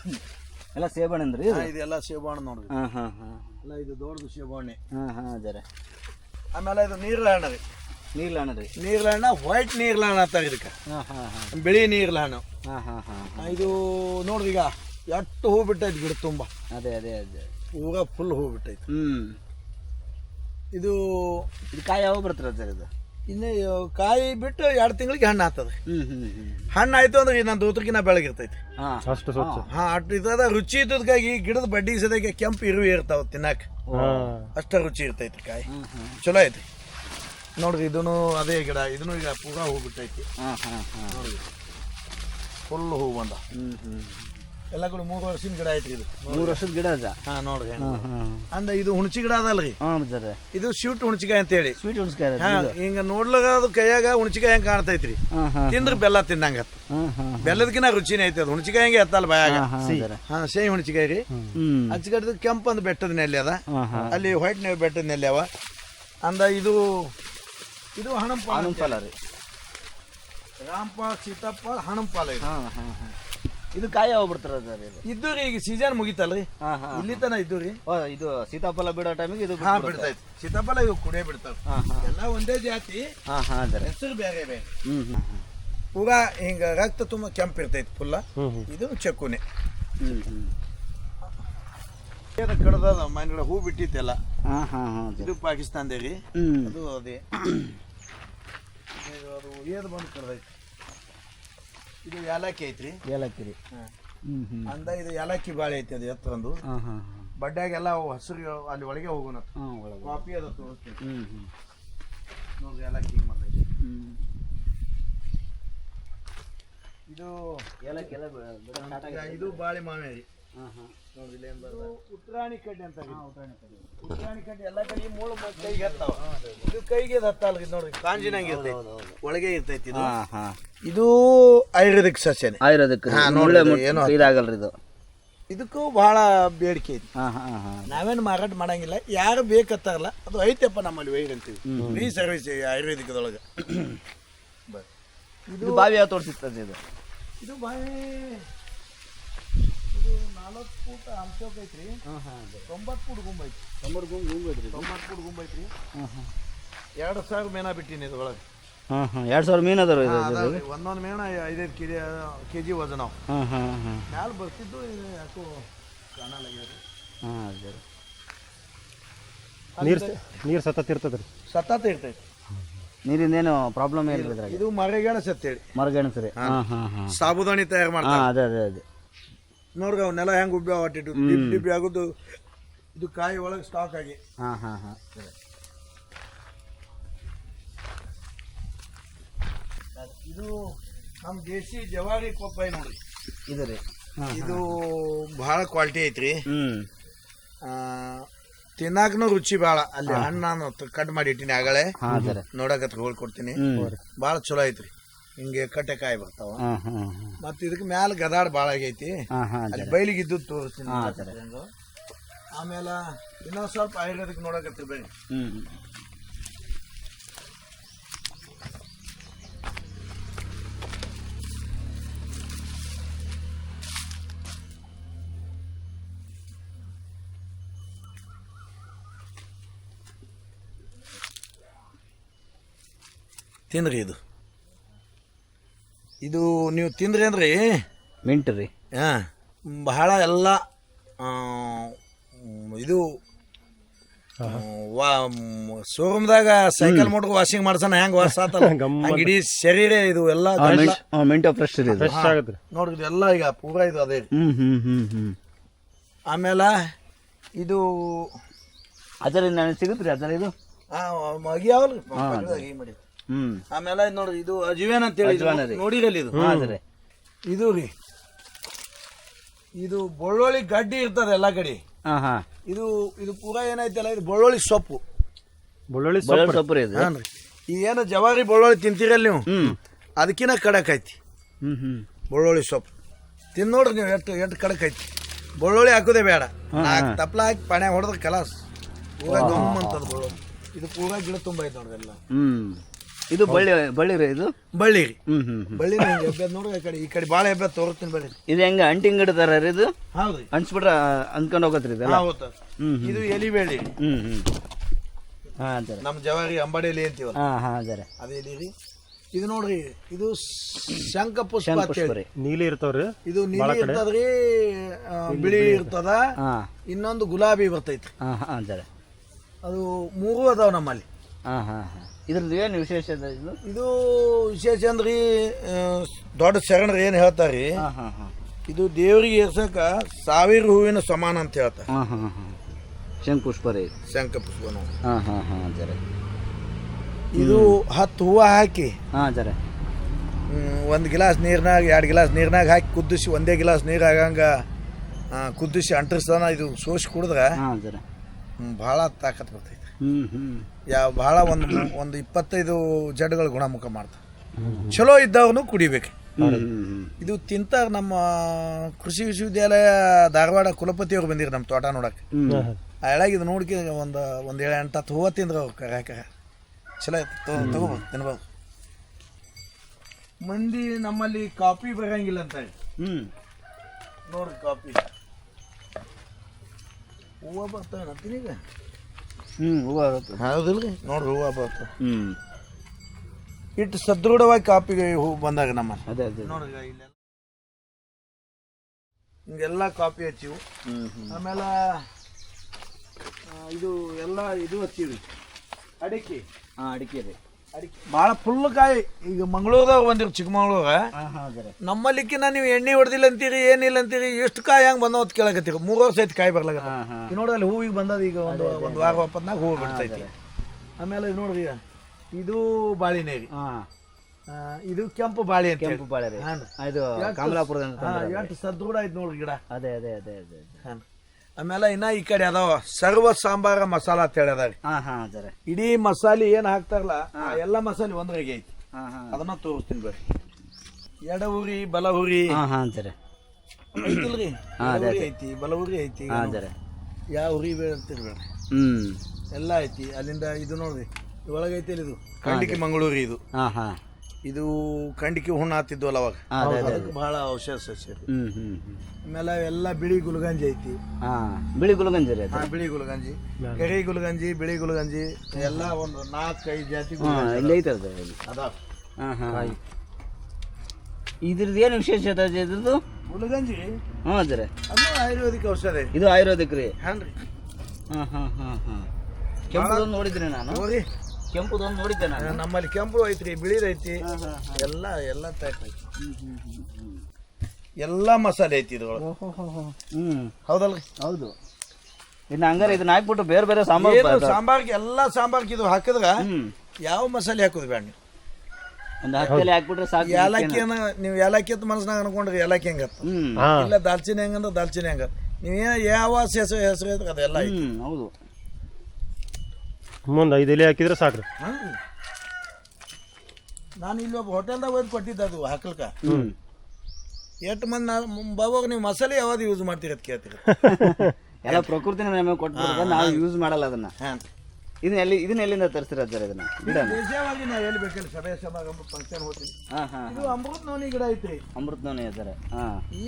ಎಲ್ಲ ಸೇಬಣ್ಣ ಅಂದ್ರಿ ಹಾ, ಇದೆಲ್ಲ ಸೇಬು ಹಣ್ಣು ನೋಡ್ರಿ. ಹಾ ಹಾ ಹಾ. ಎಲ್ಲ ಇದು ದೊಡ್ಡದು ಸೇಬು ಹಣ್ಣೆ. ಹಾ ಹಾ ಜರ. ಆಮೇಲೆ ಇದು ನೀರ್ಲ ಹಣ್ಣ ರೀ. ನೀರ್ಲ ಹಣ್ಣ ರೀ? ನೀರ್ಲ ಹಣ್ಣ ವೈಟ್ ನೀರ್ಲ ಹಣ್ಣು ಅಂತಾರ ಇದಕ್ಕೆ. ಹಾ ಹಾ ಹಾ. ಬಿಳಿ ನೀರ್ಲ ಹಣ್ಣು. ಹಾ ಹಾ ಹಾ ಆ, ಇದು ನೋಡ್ರಿ ಈಗ ಎಷ್ಟು ಹೂ ಬಿಟ್ಟೈತಿ ಗಿಡ ತುಂಬಾ. ಅದೇ ಅದೇ ಅದೇ. ಹೂಗ ಫುಲ್ ಹೂ ಬಿಟ್ಟೈತಿ. ಹ್ಮ್. ಇದು ಇದು ಕಾಯಿ ಯಾವಾಗ ಬರ್ತಾರೆ ಸರ್ ಇದು? ಇನ್ನು ಕಾಯಿ ಬಿಟ್ಟು ಎರಡು ತಿಂಗಳಿಗೆ ಹಣ್ಣು ಆಗ್ತದೆ. ಹ್ಮ್ ಹ್ಮ್ ಹ್ಮ್ ಹಣ್ಣು ಆಯ್ತು ಅಂದ್ರೆ ನನ್ನ ದೋತ್ರಕಿನ ಬೆಳಗಿರ್ತೈತಿ ಹಾ. ಅಷ್ಟು ಇದ್ರದ ಹಾ. ಅಷ್ಟು ಇದ್ದದ ರುಚಿ ಇದ್ದದಕ್ಕಾಗಿ ಗಿಡದ ಬಡ್ಡಿ ಸದ್ಯಕ್ಕೆ ಕೆಂಪು ಇರುವೆ ಇರ್ತಾವ ತಿನ್ನಾಕ. ಹಾ. ಅಷ್ಟ ರುಚಿ ಇರ್ತೈತಿ ಕಾಯಿ. ಚಲೋ ಐತಿ. ನೋಡ್ರಿ ಇದನ್ನು ಅದೇ ಗಿಡ ಇದನ್ನು ಈಗ ಪೂರಾ ಹೂ ಬಿಟ್ಟೈತಿ ಹಾ ಹಾ ಹಾ. ನೋಡ್ರಿ. ಫುಲ್ ಹೂ ಬಂದ. ಹ್ಮ್ ಹ್ಮ್. ಎಲ್ಲ ಕೂಡ ಮೂರು ವರ್ಷದ ಗಿಡ ಐತ್ರಿ ಇದು. ಮೂರು ವರ್ಷದ ಗಿಡ ಅದ? ಹಾ ನೋಡ್ರಿ. ಹಾ ಹಾ. ಅಂದ ಇದು ಹುಣಚಿ ಗಿಡ ಅದಲ್ರಿ. ಹಾ ಸರ್ ಇದು ಸ್ವೀಟ್ ಹುಣಚಿಕಾಯಿ ಅಂತೇಳಿ. ಸ್ವೀಟ್ ಉಣ್ಸ್ಕಾಯ ಹಾ ಹಿಂಗ ನೋಡ್ಲಾಗ ಅದು ಕೈಯಾಗ ಹುಣಚಿಕಾಯಿ ಹೆಂಗ್ ಕಾಣ್ತೈತ್ರಿ. ಹಾ ಹಾ ತಿಂದ್ರೆ ಬೆಲ್ಲ ತಿನ್ನಂಗ ಹಾ ಹಾ ಬೆಲ್ಲದಕಿನ ರುಚಿನೇ ಐತಿ ಅದು. ಹುಣಚಿಕಾಯಿ ಹೆಂಗೆ ಎತ್ತಲ್ಲ ಬಾಯಾಗ. ಹಾ ಸರ್ ಹಾ ಸೇಮ್ ಹುಣಚಿಕಾಯಿ ರೀ. ಹ್ಮ್. ಕೆಂಪು ಅಂದ್ ಬೆಟ್ಟದ ನೆಲೆ ಅದ. ಹಾ ಹಾ. ಅಲ್ಲಿ ವೈಟ್ ನೇವ್ ಬೆಟ್ಟದ ನೆಲೆ ಅವ. ಅಂದ ಇದು ಇದು ಹಣಂಪಾಲ ಫಲ ರೀ. ರಾಮಪಾಲ್ ಸೀತಾಪಾಲ್ ಹಣಂಪಾಲ ಇದು. ಹಾ ಹಾ ಹಾ. ಇದು ಕಾಯಿ ಹೋಗ್ಬಿಡ್ತಾರೆ ಬರ್ತಾರ ಸರ್ ಇದು. ಇದ್ದು ರೀ ಈಗ ಸೀಸನ್ ಮುಗಿತಲ್ರಿ. ಹಾ ಹಾ ಇಲ್ಲಿ ತನ ಇದ್ದು ರೀ. ಓ ಇದು ಸೀತಾಫಲ ಬಿಡೋ ಟೈಮಿಗೆ ಇದು ಹಾ. ಬಿಡ್ತೈತಿ ಸೀತಾಫಲ ಇವು ಕುಡಿಯ ಬಿಡ್ತಾವ ಹಾ ಹಾ. ಎಲ್ಲ ಒಂದೇ ಜಾತಿ ಹಾ ಹಾ ಸರ್ ಹೆಸರು ಬೇರೆ ಬೇರೆ. ಹ್ಮ್ ಪೂರಾ ಹಿಂಗ ರಕ್ತ ತುಂಬ ಕೆಂಪ್ ಇರ್ತೈತಿ ಫುಲ್ಲ ಇದು ಚಕ್ಕುನೆ. ಹ್ಮ್ ಹ್ಮ್. ಏನ ಕಡ್ದದ ಮನೆ ಹೂ ಬಿಟ್ಟಿತ್ತೆಲ್ಲ ಹಾ ಹಾ ಹಾ ಇದು ಪಾಕಿಸ್ತಾನದೇ ರೀ. ಹ್ಮ್. ಅದು ಅದೇ. ಇದು ಅದು ಏದು ಬಂದು ಕಡ್ದೈತಿ. ಇದು ಏಲಕ್ಕಿ ಐತ್ರಿ. ಏಲಕ್ಕಿ ರೀ. ಹ್ಮ್ ಹ್ಮ್. ಅಂದ ಇದು ಏಲಕ್ಕಿ ಬಾಳೆ ಐತಿ ಅದು ಹಾ ಹಾ ಬಡ್ಡ್ಯಾಗೆಲ್ಲ ಅವು ಹಸಿರು ಅಲ್ಲಿ ಒಳಗೆ ಹೋಗೋಣ ಹಾ ಒಳಗೆ ಕಾಪಿ ಅದ ತೋರಿಸ್ತೀವಿ. ಹ್ಮ್ ಹ್ಮ್. ನೋಡಿ ಏಲಕ್ಕಿ ಹಿಂಗ್ ಬಂದೈತಿ. ಹ್ಮ್. ಇದು ಏಲಕ್ಕಿ ಎಲ್ಲ. ಇದು ಬಾಳೆ ಮಾವಿನ ರೀ ಹಾಂ ಹಾ. ಉತ್ರಾಣಿ ಕಡ್ಡಿ ಅಂತ ಉತ್ತರಾಣಿ ಕಡ್ಡಿ. ಎಲ್ಲ ಕಡೆ ಮೂಳು ಕೈಗೆ ಹತ್ತಾವ. ಇದು ಕೈಗೆ ಹತ್ತಲ್ರಿ ನೋಡ್ರಿ ಕಾಂಜಿನಂಗೆ ಇರ್ತೈತಿ. ಒಳಗೆ ಇರ್ತೈತಿ ಇದು. ಇದು ಆಯುರ್ವೇದಿಕ್ ಸಸ್ಯನೇ. ಆಯುರ್ವೇದಿಕ್ ಇದು ಇದು ಏನು ಇದಾಗಲ್ರಿ ಇದು. ಇದಕ್ಕೂ ಬಹಳ ಬೇಡಿಕೆ ಐತಿ. ಹಾ ಹಾ ಹಾ. ನಾವೇನು ಮಾರಾಟ ಮಾಡಂಗಿಲ್ಲ. ಯಾರು ಬೇಕತ್ತಾರಲ್ಲ ಅದು ಐತಪ್ಪ ನಮ್ಮಲ್ಲಿ ವೈರ್ ಅಂತೀವಿ. ಫ್ರೀ ಸರ್ವಿಸ್ ಆಯುರ್ವೇದಿಕದೊಳಗೆ. ಇದು ಬಾವಿ ಯಾವ ತೋರಿಸಿರ್ತದೆ ಇದು? ಇದು ಬಾಯಿ ಇದು ನಾಲ್ಕು ಫೂಟ್ ಅಂಶೋಕ್ ಐತ್ರಿ ಹಾ ಹಾ ತೊಂಬತ್ತು ಫೂಟ್ ಗುಂಬ ಐತಿ ತೊಂಬತ್ತು ಗುಂಬ ಗುಂಬ ಐತ್ರಿ. ತೊಂಬತ್ತು ಫೂಟ್ ಗುಂಬ ಐತ್ರಿ. ಹಾ ಹಾ. ಎರಡು ಸಾವಿರ ಮೇನ ಬಿಟ್ಟಿನಿ ಇದ್ರೊಳಗೆ ಹಾ ಹಾ. ಎರಡು ಸಾವಿರ ಮೀನು ಅದಾವ್ರಿ. ಒಂದೊಂದು ಮೇಣ ಐದೈದು ಕೆ ಜಿ ಕೆ ಜಿ ವಜನ ಹಾ ಹಾ ಹಾ. ಮ್ಯಾಲ ಬರ್ತಿದ್ದು ಯಾಕೋ ಕಾಣಲಾಗ್ಯದ ಹಾಂ ಸರಿ ನೀರ್ ನೀರು ಸತತ್ ಇರ್ತದ್ರಿ? ಸತತ ಇರ್ತೈತಿ. ನೀರಿಂದೇನು ಪ್ರಾಬ್ಲಮ್ ಏನಿಲ್ಲ ಇದು ಮರಗೆಣಸ್ ಅಂತೇಳಿ. ಮರಗೆಣಸು ರೀ. ಹಾ. ಹಾ ಹಾ ಸಾಬುದಾನಿ ತಯಾರು ಹಾ ಮಾಡ್ತಾರೆ ಅದೇ ಅದೇ ಅದೇ. ನೋಡ್ರಿ ಅವು ನೆಲ ಹೆಂಗ್ ಉಬ್ಬಿ ಹೊಟ್ಟಿಟ್ಟು ಡಿಪ್ ಡಿಪ್ಪಿ ಆಗುದು ಇದು ಕಾಯಿ ಒಳಗೆ ಸ್ಟಾಕ್ ಆಗಿ. ಹಾ ಹಾ ಹಾ. ಸರಿ ಇದು ನಮ್ಮ ದೇಸಿ ಜವಾರಿ ಪಪ್ಪಾಯಿ ನೋಡ್ರಿ ಇದು ರೀ. ಇದು ಬಹಳ ಕ್ವಾಲಿಟಿ ಐತ್ರಿ. ತಿನ್ನಾಕನು ರುಚಿ ಭಾಳ. ಅಲ್ಲಿ ಹಣ್ಣು ನಾನು ಕಟ್ ಮಾಡಿ ಇಟ್ಟಿನಿ ಆಗಲೇ. ನೋಡಕತ್ರ ಹೋಳ್ಕೊಡ್ತೀನಿ ಭಾಳ ಚಲೋ ಐತ್ರಿ. ಹಿಂಗೆ ಕಟ್ಟೆಕಾಯಿ ಬರ್ತಾವ. ಹ್ಮ್ ಮತ್ತೆ ಇದಕ್ಕೆ ಮ್ಯಾಲ ಗದಾಡ್ ಭಾಳ ಆಗೈತಿ. ಬೈಲಿಗೆ ಇದ್ದು ತೋರಿಸ್ತೀನಿ ಆಮೇಲೆ ಇನ್ನೊಂದು ಸ್ವಲ್ಪ ಆಯುರ್ವೇದಿಕ್ ನೋಡಕತ್ತಿರ್ಬೇಡಿ ಹ್ಮ್. ತಿನ್ರಿ ಇದು. ಇದು ನೀವು ತಿಂದ್ರಿ ಅಂದ್ರಿ ಮಿಂಟ್ ರೀ. ಹಾಂ. ಬಹಳ ಎಲ್ಲ ಆ, ಇದು ವಾ ಶೋರೂಮ್ದಾಗ ಸೈಕಲ್ ಮೋಟ್ರ್ ವಾಷಿಂಗ್ ಮಾಡ್ಸೋಣ ಹೆಂಗೆ ವಾಶ್ ಆತಲ್ಲ. ಹಂಗೆ ಇಡೀ ಶರೀರ ಇದು ಎಲ್ಲ ಗಂಟ್ಲ- ಮಿಂಟ್ ಫ್ರೆಶ್ ರೀ ಇದು. ಫ್ರೆಶ್ ಆಗತ್ತೆ ರೀ. ನೋಡ್ರಿ ಇದೆಲ್ಲ ಈಗ ಪೂರ ಇದು ಅದೇ. ಹ್ಮ್ ಹ್ಮ್ ಹ್ಮ್ ಹ್ಮ್. ಆಮೇಲೆ ಇದು ಅದರಿಂದ ಸಿಗುತ್ತೆ ರೀ ಅದರ ಇದು? ಆ, ಮಗಿ ಯಾವಲ್ರಿ ಪಕ್ಕದಾಗ ಈ ಮಾಡಿ. ಹ್ಮ್ ಆಮೇಲೆ ಇದ್ ನೋಡ್ರಿ ಇದು ಅಜ್ವೇನ್ ಅಂತ ಹೇಳಿ. ನೋಡಿರಲ್ಲ ಇದು? ಇದು ರೀ. ಇದು ಬೊಳ್ಳೊಳ್ಳಿ ಗಡ್ಡಿ ಇರ್ತದೆ ಎಲ್ಲ ಕಡೆ. ಇದು ಇದು ಪೂರ ಏನೈತಲ್ಲ ಇದು ಬೊಳ್ಳೊಳ್ಳಿ ಸೊಪ್ಪು. ಬೊಳ್ಳೊಳ್ಳಿ ಸೊಪ್ಪು ರೀ. ಏನು ಜವಾರಿ ಬೊಳ್ಳೊಳ್ಳಿ ತಿಂತೀರಲ್ಲ ನೀವು? ಅದಕ್ಕಿನ ಅದಕ್ಕಿಂತ ಕಡಕ್ ಐತಿ. ಬೆಳ್ಳುಳ್ಳಿ ಸೊಪ್ಪು. ತಿನ್ ನೋಡ್ರಿ ನೀವು ಎಷ್ಟು ಎಷ್ಟು ಕಡಕ್ ಐತಿ. ಬೊಳ್ಳೊಳ್ಳಿ ಹಾಕೋದೇ ಬೇಡ. ತಪ್ಪಲ ತಪ್ಲ ಹಾಕಿ ಪಾಣ್ಯಾಗ ಹೊಡೆದ್ರೆ ಕಲಾಸ್. ಪೂರ ಗಮ್ ಅಂತದ ಬೆಳ್ಳುಳ್ಳಿ ಇದು ಪೂರ ಗಿಡ ತುಂಬ ಐತೆ ನೋಡ್ರಿ ಎಲ್ಲ. ಹ್ಮ್. ಇದು ಬಳ್ಳಿ ಬಳ್ಳಿ ರೀ ಇದು? ಬಳ್ಳಿ ರೀ. ಹ್ಮ್ ಹ್ಮ್ ಹ್ಮ್. ಬಳ್ಳಿ ಎಬ್ಬೆದ್ ನೋಡ್ರಿ ಈ ಕಡೆ ಈ ಕಡೆ ಭಾಳ ಎಬ್ಬೆದ್ ತೋರಿಸ್ತೀನಿ ಬಳ್ಳಿ ಇದು ಹೆಂಗ ಅಂಟಿಂಗ್ ಗಿಡದಾರ ರೀ ಇದು? ಹೌದು ಅನ್ಸ್ಬಿಟ್ರ ಅಂದ್ಕೊಂಡು ಹೋಗತ್ರಿ ಇದೆಲ್ಲ ಹೌದು ಹ್ಮ್ ಹ್ಮ್. ಇದು ಎಲಿ ಬೇಳಿ ಹ್ಮ್ ಹ್ಮ್. ಹಾಂ ಅಂತಾರೆ ನಮ್ಮ ಜವಾರಿ ಅಂಬಾಡಿ ಎಲಿ ಅಂತೀವಲ್ಲ? ಹಾಂ ಹಾಂ ಅದಾರೆ ಅದೇ ಎಲಿ ರೀ. ಇದು ನೋಡ್ರಿ ಇದು ಶಂಖ ಪುಷ್ಪ ಅಂತ ಹೇಳಿ ರೀ. ನೀಲಿ ಇರ್ತಾವ್ರಿ ಇದು ನೀಲಿ ಇರ್ತದ್ರಿ ಆ, ಬಿಳಿ ಇರ್ತದ. ಹಾ. ಇನ್ನೊಂದು ಗುಲಾಬಿ ಬರ್ತೈತಿ ಹಾ ಹಾ ಅಂತಾರೆ ಅದು ಮೂರು ಅದಾವ ನಮ್ಮಲ್ಲಿ. ಹಾ ಹಾ ಹಾಂ. ಇದ್ರದ್ದು ಏನು ವಿಶೇಷ ಇದು ಇದು? ವಿಶೇಷ ಅಂದ್ರಿ ಆ, ದೊಡ್ಡ ಶರಣರು ಏನು ಹೇಳ್ತಾರೆ? ಹಾಂ ಹಾಂ ಹಾಂ. ಇದು ದೇವರಿಗೆ ಏರ್ಸಕ ಸಾವಿರ ಹೂವಿನ ಸಮಾನ ಅಂತ ಹೇಳ್ತಾರೆ. ಹಾಂ ಹಾಂ ಹಾಂ ಶಂಖ ಪುಷ್ಪ ರೀ. ಶಂಕ ಹಾಂ ಹಾಂ ಹಾಂ ಅಂತಾರೆ ಇದು ಹತ್ತು ಹೂವು ಹಾಕಿ ಹಾಂ ಒಂದು ಗಿಲಾಸ್ ನೀರ್ನಾಗ ಎರಡು ಗಿಲಾಸ್ ನೀರ್ನಾಗ ಹಾಕಿ ಕುದಿಸಿ ಒಂದೇ ಗಿಲಾಸ್ ನೀರು ಆಗಂಗ ಆ, ಕುದಿಸಿ ಅಂಟರ್ಸ್ತಾನ ಇದು ಸೋಸಿ ಕುಡಿದ್ರೆ ಹಾಂ ಅಂತಾರೆ ಭಾಳ ತಾಕತ್ ಬರ್ತೈತೆ. ಯಾವ ಭಾಳ ಒಂದು ಒಂದು ಇಪ್ಪತ್ತೈದು ಜಡ್ಗಳು ಗುಣಮುಖ ಮಾಡ್ತಾರೆ ಚಲೋ ಇದ್ದವನು ಕುಡಿಬೇಕು. ಇದು ತಿಂತ ನಮ್ಮ ಕೃಷಿ ವಿಶ್ವವಿದ್ಯಾಲಯ ಧಾರವಾಡ ಕುಲಪತಿಯವ್ರು ಬಂದಿರ ನಮ್ಮ ತೋಟ ನೋಡಕ್ಕೆ. ಆ ಎಳಗೆ ಇದು ನೋಡ್ಕೆ ಒಂದು ಒಂದು ಏಳು ಎಂಟು ಹತ್ತು ಹೂವು ತಿಂದ್ರು ಕರ ಚಲೋ ತಗೋಬೋದು ತಿನ್ಬೋದು. ಮಂದಿ ನಮ್ಮಲ್ಲಿ ಕಾಫಿ ಬರಂಗಿಲ್ಲ ಅಂತ ಹ್ಞೂ ನೋಡ್ರಿ ಕಾಫಿ. ಹೂವು ಬರ್ತವೆ ಅಂತೀನಿ ಈಗ ಹ್ಞೂ ಹೂವು ಆಗುತ್ತೆ. ಹೌದಿಲ್ರಿ? ನೋಡ್ರಿ ಹೂವು ಬರ್ತವೆ ಹ್ಞೂ ಇಟ್ಟು ಸದೃಢವಾಗಿ ಕಾಪಿಗೆ ಹೂ ಬಂದಾಗ ನಮ್ಮ ಅದೇ ಅದೇ ನೋಡ್ರಿ ಈಗ ಇಲ್ಲೆಲ್ಲ. ಹಿಂಗೆಲ್ಲ ಕಾಪಿ ಹಚ್ಚಿವು. ಹ್ಞೂ ಹ್ಞೂ ಆಮೇಲೆ ಆ, ಇದು ಎಲ್ಲ ಇದು ಹಚ್ಚಿವಿ ಅಡಿಕೆ. ಹಾಂ ಅಡಿಕೆ ರೀ. ಭಾಳ ಫುಲ್ ಕಾಯಿ. ಈಗ ಮಂಗಳೂರದಾಗ ಬಂದಿರಿ ಚಿಕ್ಕಮಂಗ್ಳೂರ ನಮ್ಮಲ್ಲಿಕ್ಕಿನ ನೀವು ಎಣ್ಣೆ ಹೊಡೆದಿಲ್ಲ ಅಂತೀರಿ ಏನಿಲ್ಲ ಅಂತೀರಿ ಎಷ್ಟು ಕಾಯಿ ಹಂಗೆ ಬಂದ ಅಂತ ಕೇಳಕತ್ತೀರಿ. ಮೂರು ವರ್ಷ ಐತಿ ಕಾಯಿ ಬರ್ಲಾಗ ನೋಡಲ್ಲಿ ಹೂವಿಗೆ ಬಂದದ ಈಗ ಒಂದು ಒಂದು ವಾರ ಒಪ್ಪತ್ನಾಗ ಹೂವು ಬಿಡ್ತೈತಿ ಆಮೇಲೆ ನೋಡ್ರಿ ಈಗ, ಇದು ಬಾಳಿನೇರಿ ಇದು ಕೆಂಪು ಬಾಳೆ ಅಂತ ಕೆಂಪು ಬಾಳೆ ಇದು ಕಮಲಾಪುರದ ಎಂಟು ಸದ್ದು ಕೂಡ ಆಯ್ತು ನೋಡ್ರಿ ಗಿಡ. ಅದೇ ಅದೇ ಅದೇ ಅದೇ ಹಾಂ ಆಮೇಲೆ ಇನ್ನ ಈ ಕಡೆ ಅದಾವ ಸರ್ವ ಸಾಂಬಾರ ಮಸಾಲ ಅಂತ ಹೇಳಿ ಅದಾವ ಹಾ ಹಾಂ ಇಡೀ ಮಸಾಲೆ ಏನ್ ಹಾಕ್ತಾರಲ್ಲ ಆ ಎಲ್ಲ ಮಸಾಲೆ ಒಂದ್ರಾಗೆ ಐತಿ. ಹಾ ಹಾ. ಅದನ್ನ ತೋರಿಸ್ತೀನಿ ಬರ್ರಿ. ಎಡ ಉರಿ ಬಲ ಉರಿ ಹಾ ಹಾ ಅಂತಾರೆ ಐತಿಲ್ರಿ? ಹಾ, ಎಡ ಅದೇ, ಉರಿ ಐತಿ ಬಲ ಉರಿ ಐತಿ ಹಾ ಯಾವ ಉರಿ ಬೇಡ ಹ್ಮ್. ಎಲ್ಲ ಐತಿ ಅಲ್ಲಿಂದ ಇದು ನೋಡ್ರಿ ಒಳಗೈತಿ ಇದು ಕಂಡಿಕೆ ಮಂಗಳೂರಿ ಇದು. ಹಾ ಹಾಂ. ಇದು ಕಂಡಿಕೆ ಹುಣ್ಣ ಆತಿದ್ವಲ್ಲ ಅವಾಗ? ಹಾಂ ಅದೇ ಅದೇ ಅದಕ್ಕೆ ಬಹಳ ಔಷಧ ಸಸ್ಯ ಆಮೇಲೆ ಎಲ್ಲ ಬಿಳಿ ಗುಲ್ಗಂಜಿ ಐತಿ. ಹಾ ಬಿಳಿ ಗುಲ್ಗಂಜಿ ರೀ ಹಾ ಬಿಳಿ ಗುಲ್ಗಂಜಿ. ಕರಿ ಗುಲ್ಗಂಜಿ ಬಿಳಿ ಗುಲ್ಗಂಜಿ ಎಲ್ಲ ಒಂದು ನಾಲ್ಕೈದು ಜಾತಿ ಹಾಂ ಗುಲ್ಗಂಜಿ ಇಲ್ಲಿ ಐತೆ ಅದು. ಇಲ್ಲಿ ಅದಾವ. ಹಾಂ ಹಾಂ. ಇದ್ರದ್ದು ಏನು ವಿಶೇಷತೆ ಇದೆ ಇದ್ರದ್ದು? ಗುಲ್ಗಂಜಿ? ಹ್ಞೂ ಅದೇ ಅದು ಆಯುರ್ವೇದಿಕ್ ಔಷಧ ಇದು ಆಯುರ್ವೇದಿಕ್ ರೀ. ಹಾನ್ರಿ ಹಾಂ ಹಾಂ ಹಾಂ ಹಾಂ ಕೆಮ್ಮು ನೋಡಿದ್ರಿ ನಾನು. ನೋಡಿ. ಕೆಂಪುದೊಂದು ನೋಡಿದ್ದೆ ನಾನು. ನಮ್ಮಲ್ಲಿ ಕೆಂಪು ಐತ್ರಿ ಬಿಳಿ ಐತಿ. ಹಾಂ ಹಾಂ ಎಲ್ಲ ಎಲ್ಲ ಟೈಪ್ ಐತಿ. ಎಲ್ಲ ಮಸಾಲೆ ಐತಿ ಇದ್ರೊಳಗೆ. ಹ್ಮ್ ಹೌದಲ್ರಿ? ಹೌದು. ಇನ್ನು ಹಂಗಾರೆ ಇದನ್ನ ಹಾಕ್ಬಿಟ್ಟು ಬೇರೆ ಬೇರೆ ಸಾಂಬಾರು ಸಾಂಬಾರ್ಗೆ ಎಲ್ಲ ಸಾಂಬಾರ್ಗೆ ಇದು ಹಾಕಿದ್ರೆ ಯಾವ ಮಸಾಲೆ ಹಾಕೋದು ಬೇಡ ನೀವು. ಒಂದು ಹತ್ತಲ್ಲಿ ಹಾಕ್ಬಿಟ್ರೆ ಸಾಕು ಏಲಕ್ಕಿನ ನೀವು ಏಲಕ್ಕಿ ಅಂತ ಮನಸ್ಸಿನಾಗ ಅನ್ಕೊಂಡ್ರಿ ಏಲಕ್ಕಿ ಹೆಂಗತ್ತ ಹ್ಞೂ ಇಲ್ಲ ದಾಲ್ಚಿನಿ ಹೆಂಗಂದ್ರೆ ದಾಲ್ಚಿನಿ ಹೆಂಗ ನೀವು ಏನ್ ಯಾವ ಹೆಸರು ಹೆಸರು ಅದೆಲ್ಲ ಐತಿ. ಹೌದು. ಮುಂದೆ ಐದು ಎಲೆ ಹಾಕಿದ್ರೆ ಸಾಕ್ರಿ. ನಾನು ಇಲ್ಲಿ ಒಬ್ಬ ಹೋಟೆಲ್ದಾಗ ಒಯ್ದು ಕೊಟ್ಟಿದ್ದೆ ಅದು ಹಾಕಲ್ಕ. ಹ್ಞೂ ಎಷ್ಟು ಮಂದಿ ನಾನು ಬಾಬಾಗ ನೀವು ಮಸಾಲೆ ಯಾವ್ದು ಯೂಸ್ ಮಾಡ್ತೀರಿ ಅಂತ ಕೇಳ್ತೀರಿ ಎಲ್ಲ ಪ್ರಕೃತಿನ ನಮಗೆ ಕೊಟ್ಟು ನಾವು ಯೂಸ್ ಮಾಡಲ್ಲ ಅದನ್ನ. ಹಾಂ. ಇದನ್ನ ಎಲ್ಲಿ ಇದನ್ನ ಎಲ್ಲಿಂದ ತರ್ಸಿರ ಸರ್ ಇದನ್ನ? ನಿಜವಾಗಿ ದೇಶವಾಗಿ ನಾವು ಎಲ್ಲಿ ಬೇಕಲ್ಲಿ ಸಭೆ ಸಮಾರಂಭ ಫಂಕ್ಷನ್ ಹೋಗ್ತೀವಿ. ಹಾ ಹಾ ಇದು ಅಮೃತ ನವನಿ ಗಿಡ ಐತ್ರಿ ಅಮೃತ ನೋನಿ ಸರ್ ಹಾ.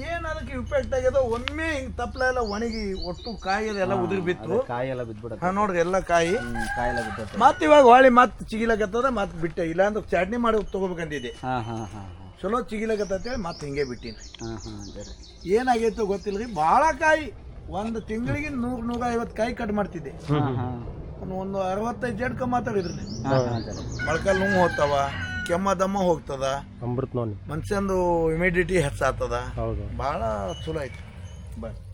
ಏನ್ ಅದಕ್ಕೆ ಇಫೆಕ್ಟ್ ಆಗ್ಯದ ಒಮ್ಮೆ ಹಿಂಗ್ ತಪ್ಪಲ ಎಲ್ಲ ಒಣಗಿ ಒಟ್ಟು ಕಾಯಿ ಅದೆಲ್ಲ ಉದುರಿ ಬಿತ್ತು. ಕಾಯಿ ಎಲ್ಲ ಬಿದ್ಬಿಡುತ್ತೆ ಹಾ ನೋಡ್ರಿ ಎಲ್ಲ ಕಾಯಿ. ಕಾಯಿ ಎಲ್ಲ ಬಿದ್ದತ್ತೆ ಮತ್ ಇವಾಗ ಹೊಳಿ ಮತ್ ಚಿಗಿಲಕತ್ತದ ಮತ್ ಬಿಟ್ಟೆ. ಇಲ್ಲಾಂದ್ರೆ ಚಟ್ನಿ ಮಾಡಿ ತಗೋಬೇಕಂತಿದ್ದೆ. ಹಾ ಹಾ ಹಾ ಚಲೋ ಚಿಗಿಲಕತ್ತೇಳಿ ಮತ್ ಹಿಂಗೆ ಬಿಟ್ಟಿನಿ. ಹಾ ಹಾ ರೀ. ಏನಾಗೈತೋ ಗೊತ್ತಿಲ್ರಿ ಭಾಳ ಕಾಯಿ. ಒಂದು ತಿಂಗಳಿಗೆ ನೂರ್ ನೂರ ಐವತ್ತು ಕಾಯಿ ಕಟ್ ಮಾಡ್ತಿದ್ದೆ. ಹಾ ಹಾ. ಒಂದು ಅರವತ್ತೈದು ಜಡ್ಕ ಮಾತಾಡಿದ್ರಿ ನೋವು ಸರ್. ಹೋಗ್ತಾವ ಕೆಮ್ಮ ದಮ್ಮ ಹೋಗ್ತದ. ಅಮೃತ್ ನೋನಿ. ಮನುಷ್ಯಂದು ಇಮಿಡಿಟಿ ಹೆಚ್ಚಾಗ್ತದ. ಹೌದು. ಭಾಳ ಚಲೋ ಐತಿ ಬಸ್.